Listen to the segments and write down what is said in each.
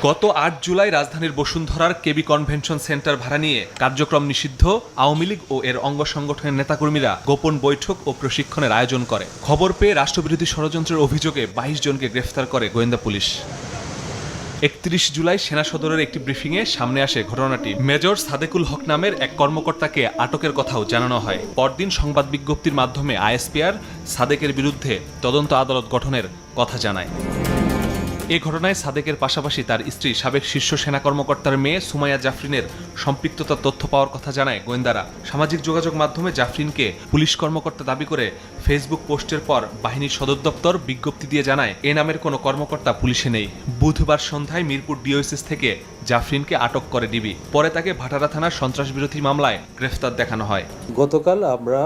গত আট জুলাই রাজধানীর বসুন্ধরার কেবি কনভেনশন সেন্টার ভাড়া নিয়ে কার্যক্রম নিষিদ্ধ আওয়ামী লীগ ও এর অঙ্গ সংগঠনের নেতাকর্মীরা গোপন বৈঠক ও প্রশিক্ষণের আয়োজন করে। খবর পেয়ে রাষ্ট্রবিরোধী ষড়যন্ত্রের অভিযোগে বাইশ জনকে গ্রেফতার করে গোয়েন্দা পুলিশ। একত্রিশ জুলাই সেনা সদরের একটি ব্রিফিংয়ে সামনে আসে ঘটনাটি। মেজর সাদেকুল হক নামের এক কর্মকর্তাকে আটকের কথাও জানানো হয়। পরদিন সংবাদ বিজ্ঞপ্তির মাধ্যমে আইএসপিআর সাদেকের বিরুদ্ধে তদন্ত আদালত গঠনের কথা জানায়। এ ঘটনায় সাদেকের পাশাপাশি তার স্ত্রী সাবেক শীর্ষ সেনা কর্মকর্তার মেয়ে সুমাইয়া জাফরিনের সম্পৃক্ততার তথ্য পাওয়ার কথা জানায় গোয়েন্দারা। সামাজিক যোগাযোগ মাধ্যমে জাফরিনকে পুলিশ কর্মকর্তা দাবি করে ফেসবুক পোস্টের পর বাহিনীর সদর দপ্তর বিজ্ঞপ্তি দিয়ে জানায়, এ নামের কোনো কর্মকর্তা পুলিশে নেই। বুধবার সন্ধ্যায় মিরপুর ডিওএসএস থেকে জাফরিনকে আটক করে ডিবি পরে তাকে ভাটারা থানার সন্ত্রাস বিরোধী মামলায় গ্রেফতার দেখানো হয়। গতকাল আমরা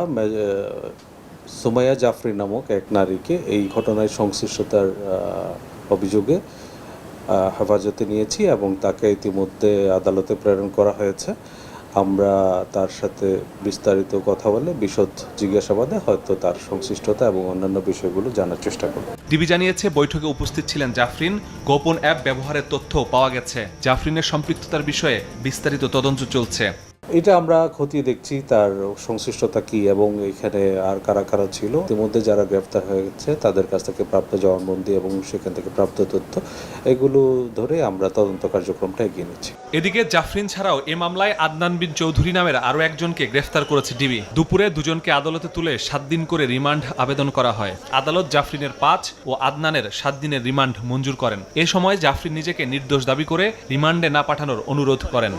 সুমাইয়া জাফরি নামক এক নারীকে এই ঘটনায় সংশ্লিষ্টতার অভিযোগে হেফাজতে নিয়েছি এবং তাকে ইতিমধ্যে আদালতে প্রেরণ করা হয়েছে। আমরা তার সাথে বিস্তারিত কথা বলে বিশদ জিজ্ঞাসাবাদে হয়তো তার সংশ্লিষ্টতা এবং অন্যান্য বিষয়গুলো জানার চেষ্টা করব। ডিবি জানিয়েছে, বৈঠকে উপস্থিত ছিলেন জাফরিন। গোপন অ্যাপ ব্যবহারের তথ্য পাওয়া গেছে। জাফরিনের সম্পৃক্ততার বিষয়ে বিস্তারিত তদন্ত চলছে। এটা আমরা খতিয়ে দেখছি তার সংশ্লিষ্টতা কি এবং এখানে আর কারা কারা ছিল। ইতিমধ্যে যারা গ্রেফতার হয়েছে, তাদের কাছ থেকে প্রাপ্ত জবানবন্দি এবং সেখান থেকে প্রাপ্ত তথ্য, এগুলো ধরে আমরা তদন্ত কার্যক্রমটা এগিয়ে নিচ্ছি। এদিকে জাফরিন ছাড়াও এ মামলায় আদনান বিন চৌধুরী নামের আরও একজনকে গ্রেফতার করেছে ডিবি। দুপুরে দুজনকে আদালতে তুলে সাত দিন করে রিমান্ড আবেদন করা হয়। আদালত জাফরিনের পাঁচ ও আদনানের সাত দিনের রিমান্ড মঞ্জুর করেন। এ সময় জাফরিন নিজেকে নির্দোষ দাবি করে রিমান্ডে না পাঠানোর অনুরোধ করেন।